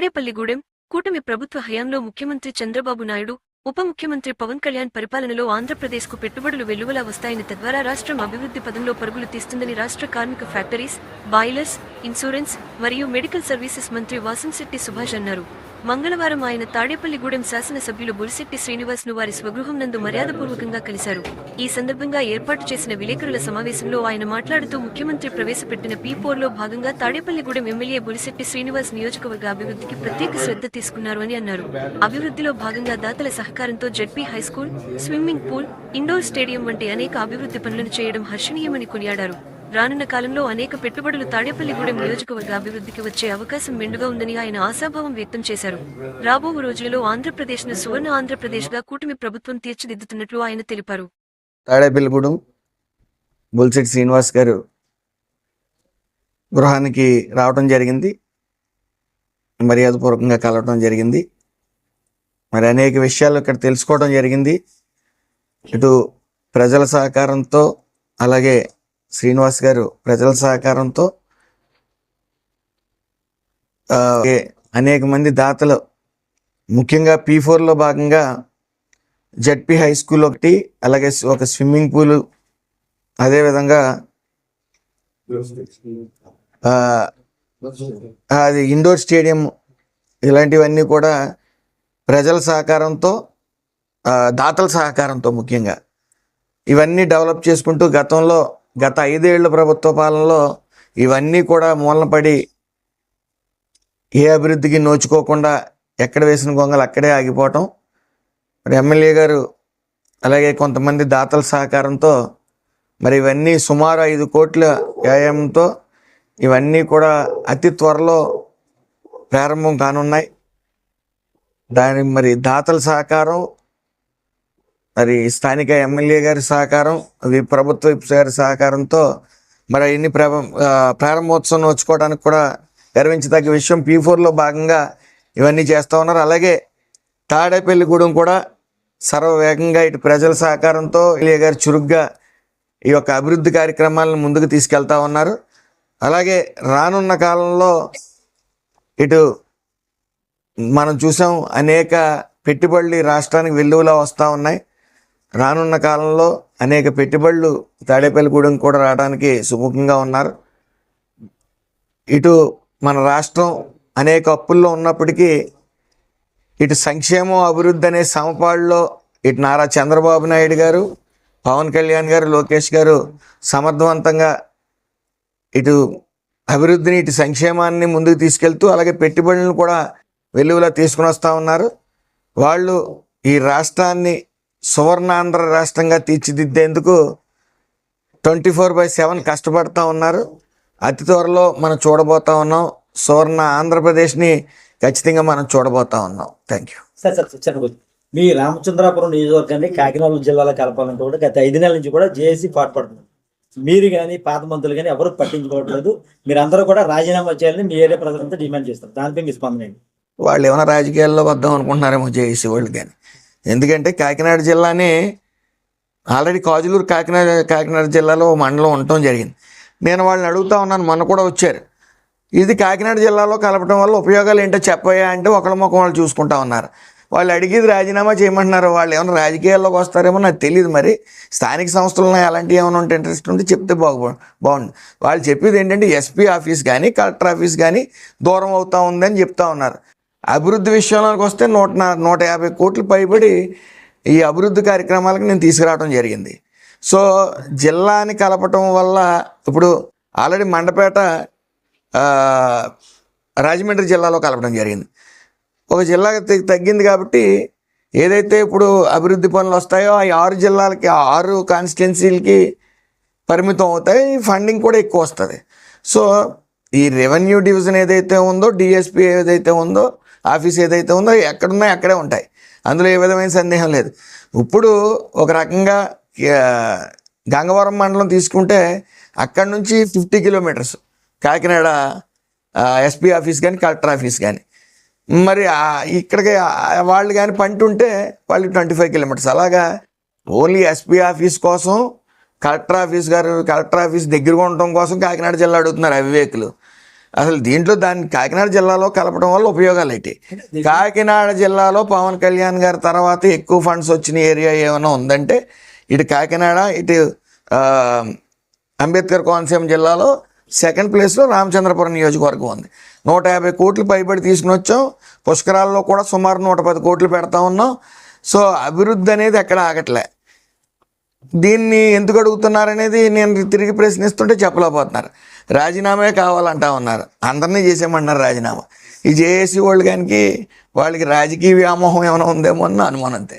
తాడేపల్లిగూడెం కూటమి ప్రభుత్వ హయాంలో ముఖ్యమంత్రి చంద్రబాబు నాయుడు ఉప ముఖ్యమంత్రి పవన్ కళ్యాణ్ పరిపాలనలో ఆంధ్రప్రదేశ్కు పెట్టుబడులు వెల్లువలా వస్తాయని తద్వారా రాష్ట్రం అభివృద్ధి పదంలో పరుగులు తీస్తుందని రాష్ట్ర కార్మిక ఫ్యాక్టరీస్ బాయిలర్స్ ఇన్సూరెన్స్ మరియు మెడికల్ సర్వీసెస్ మంత్రి వాసంశెట్టి సుభాష్ అన్నారు. మంగళవారం ఆయన తాడేపల్లిగూడెం శాసనసభ్యులు బులిశెట్టి శ్రీనివాస్ను వారి స్వగృహం నందు మర్యాదపూర్వకంగా కలిశారు. ఈ సందర్భంగా ఏర్పాటు చేసిన విలేకరుల సమావేశంలో ఆయన మాట్లాడుతూ ముఖ్యమంత్రి ప్రవేశపెట్టిన పీ లో భాగంగా తాడేపల్లిగూడెం ఎమ్మెల్యే బులిశెట్టి శ్రీనివాస్ నియోజకవర్గ అభివృద్ధికి ప్రత్యేక శ్రద్ధ తీసుకున్నారు అని అన్నారు. అభివృద్ధిలో భాగంగా దాతల సహకారంతో ZP high school swimming pool indoor stadium వంటి అనేక అభివృద్ధి పనులను చేయడం హర్షణీయమని కొనియాడారు. రానున్న కాలంలో అనేక పెట్టుబడులు తాడేపల్లిగూడెం నియోజకవర్గ అభివృద్ధికి వచ్చే అవకాశం మెండుగా ఉందని ఆయన ఆశాభావం వ్యక్తం చేశారు. రాబో రోజులలో ఆంధ్రప్రదేశ్ను సువర్ణ ఆంధ్రప్రదేశ్గా కూటమి ప్రభుత్వం తీర్చిదిద్దుతున్నట్లు ఆయన తెలిపారు. తాడేపల్లిగూడెం బుల్సెట్ శ్రీనివాస్ గారు గృహానికి రావడం జరిగింది. మర్యాదపూర్వకంగా కలవడం జరిగింది. మరి అనేక విషయాలు ఇక్కడ తెలుసుకోవడం జరిగింది. ఇటు ప్రజల సహకారంతో అలాగే శ్రీనివాస్ గారు ప్రజల సహకారంతో అనేక మంది దాతలు ముఖ్యంగా పీ ఫోర్లో భాగంగా జడ్పీ హై స్కూల్ ఒకటి అలాగే ఒక స్విమ్మింగ్ పూల్ అదేవిధంగా అది ఇండోర్ స్టేడియం ఇలాంటివన్నీ కూడా ప్రజల సహకారంతో దాతల సహకారంతో ముఖ్యంగా. ఇవన్నీ డెవలప్ చేసుకుంటూ గతంలో గత ఐదేళ్ళ ప్రభుత్వ పాలనలో ఇవన్నీ కూడా మూలనపడి ఏ అభివృద్ధికి నోచుకోకుండా ఎక్కడ వేసిన గొంగలు అక్కడే ఆగిపోవటం. మరి ఎమ్మెల్యే గారు అలాగే కొంతమంది దాతల సహకారంతో మరి ఇవన్నీ సుమారు ఐదు కోట్ల వ్యాయామంతో ఇవన్నీ కూడా అతి త్వరలో ప్రారంభం కానున్నాయి. దాని మరి దాతల సహకారం మరి స్థానిక ఎమ్మెల్యే గారి సహకారం అది ప్రభుత్వ గారి సహకారంతో మరి అవన్నీ ప్రభ ప్రారంభోత్సవం నోచుకోవడానికి కూడా గర్వించదగ్గ విషయం పీ ఫోర్లో భాగంగా ఇవన్నీ చేస్తూ ఉన్నారు. అలాగే తాడేపల్లిగూడెం కూడా సర్వవేగంగా ఇటు ప్రజల సహకారంతో ఎమ్మెల్యే గారు చురుగ్గా ఈ యొక్క అభివృద్ధి కార్యక్రమాలను ముందుకు తీసుకెళ్తా ఉన్నారు. అలాగే రానున్న కాలంలో ఇటు మనం చూసాం అనేక పెట్టుబడులు రాష్ట్రానికి వెల్లువలా వస్తూ ఉన్నాయి. రానున్న కాలంలో అనేక పెట్టుబడులు తాడేపల్లిగూడెం కూడా రావడానికి సుముఖంగా ఉన్నారు. ఇటు మన రాష్ట్రం అనేక అప్పుల్లో ఉన్నప్పటికీ ఇటు సంక్షేమం అభివృద్ధి అనే సమపాడులో ఇటు నారా చంద్రబాబు నాయుడు గారు పవన్ కళ్యాణ్ గారు లోకేష్ గారు సమర్థవంతంగా ఇటు అభివృద్ధిని ఇటు సంక్షేమాన్ని ముందుకు తీసుకెళ్తూ అలాగే పెట్టుబడులను కూడా వెలుగులా తీసుకుని వస్తూ ఉన్నారు. వాళ్ళు ఈ రాష్ట్రాన్ని సువర్ణాంధ్ర రాష్ట్రంగా తీర్చిదిద్దేందుకు ట్వంటీ ఫోర్ బై సెవెన్ కష్టపడుతూ ఉన్నారు. అతి త్వరలో మనం చూడబోతా ఉన్నాం. సువర్ణ ఆంధ్రప్రదేశ్ని ఖచ్చితంగా మనం చూడబోతా ఉన్నాం. Thank you sir sir sir. మీ రామచంద్రాపురం నియోజకవర్గాన్ని కాకినాడ జిల్లాలో కలపాలంటే కూడా గత ఐదు నెలల నుంచి కూడా జేఏసీ పాటుపడుతుంది. మీరు కానీ పాత మంత్రులు కానీ ఎవరు పట్టించుకోవట్లేదు. మీరందరూ కూడా రాజీనామా చేయాలని మీ ఏరియా ప్రజలంతా డిమాండ్ చేస్తారు. దానిపై మీ స్పందన వాళ్ళు ఏమైనా రాజకీయాల్లో వద్దాం అనుకుంటున్నారేమో జేఏసీ వాళ్ళు కానీ ఎందుకంటే కాకినాడ జిల్లాని ఆల్రెడీ కాజులూరు కాకినాడ కాకినాడ జిల్లాలో మండలం ఉండటం జరిగింది. నేను వాళ్ళని అడుగుతా ఉన్నాను మొన్న కూడా వచ్చారు. ఇది కాకినాడ జిల్లాలో కలపడం వల్ల ఉపయోగాలు ఏంటో చెప్పయా అంటే ఒకళ్ళ ముఖం వాళ్ళు చూసుకుంటా ఉన్నారు. వాళ్ళు అడిగేది రాజీనామా చేయమంటున్నారు. వాళ్ళు ఏమైనా రాజకీయాల్లోకి వస్తారేమో నాకు తెలియదు మరి. స్థానిక సంస్థల్లో అలాంటివి ఏమైనా ఉంటే ఇంట్రెస్ట్ ఉంటే చెప్తే బాగు బాగుంది వాళ్ళు చెప్పేది ఏంటంటే ఎస్పీ ఆఫీస్ కానీ కలెక్టర్ ఆఫీస్ కానీ దూరం అవుతా ఉందని చెప్తా ఉన్నారు. అభివృద్ధి విషయంలోకి వస్తే నూట నూట యాభై కోట్లు పైబడి ఈ అభివృద్ధి కార్యక్రమాలకు నేను తీసుకురావడం జరిగింది. సో జిల్లాని కలపటం వల్ల ఇప్పుడు ఆల్రెడీ మండపేట రాజమండ్రి జిల్లాలో కలపడం జరిగింది. ఒక జిల్లా తగ్గింది కాబట్టి ఏదైతే ఇప్పుడు అభివృద్ధి పనులు వస్తాయో ఆ ఆరు జిల్లాలకి ఆరు కాన్స్టిట్యున్సీలకి పరిమితం అవుతాయి. ఫండింగ్ కూడా ఎక్కువ వస్తుంది. సో ఈ రెవెన్యూ డివిజన్ ఏదైతే ఉందో డిఎస్పి ఏదైతే ఉందో ఆఫీస్ ఏదైతే ఉందో ఎక్కడున్నాయో అక్కడే ఉంటాయి. అందులో ఏ విధమైన సందేహం లేదు. ఇప్పుడు ఒక రకంగా గంగవరం మండలం తీసుకుంటే అక్కడి నుంచి fifty kilometres Kakinada SP office కానీ కలెక్టర్ ఆఫీస్ కానీ మరి ఇక్కడికి వాళ్ళు కానీ పంట ఉంటే వాళ్ళు ట్వంటీ ఫైవ్ కిలోమీటర్స్ అలాగా ఓన్లీ ఎస్పీ ఆఫీస్ కోసం కలెక్టర్ ఆఫీస్ గారు కలెక్టర్ ఆఫీస్ దగ్గరగా ఉండటం కోసం కాకినాడ జిల్లా అడుగుతున్నారు అవివేకులు. అసలు దీంట్లో దాన్ని కాకినాడ జిల్లాలో కలపడం వల్ల ఉపయోగాలు ఏంటి? కాకినాడ జిల్లాలో పవన్ కళ్యాణ్ గారి తర్వాత ఎక్కువ ఫండ్స్ వచ్చిన ఏరియా ఏమైనా ఉందంటే ఇటు కాకినాడ ఇటు అంబేద్కర్ కోనసీమ జిల్లాలో సెకండ్ ప్లేస్లో రామచంద్రపురం నియోజకవర్గం ఉంది. నూట యాభై కోట్లు పైబడి తీసుకుని వచ్చాం. పుష్కరాల్లో కూడా సుమారు నూట పది కోట్లు పెడతా ఉన్నాం. సో అభివృద్ధి అనేది ఎక్కడ ఆగట్లే. దీన్ని ఎందుకు అడుగుతున్నారనేది నేను తిరిగి ప్రశ్నిస్తుంటే చెప్పలేకపోతున్నారు. రాజీనామే కావాలంటా ఉన్నారు. అందరినీ చేసేయమన్నారు రాజీనామా. ఈ జేఏసీ వాళ్ళు కానీ వాళ్ళకి రాజకీయ వ్యామోహం ఏమైనా ఉందేమో అని అనుమానంతే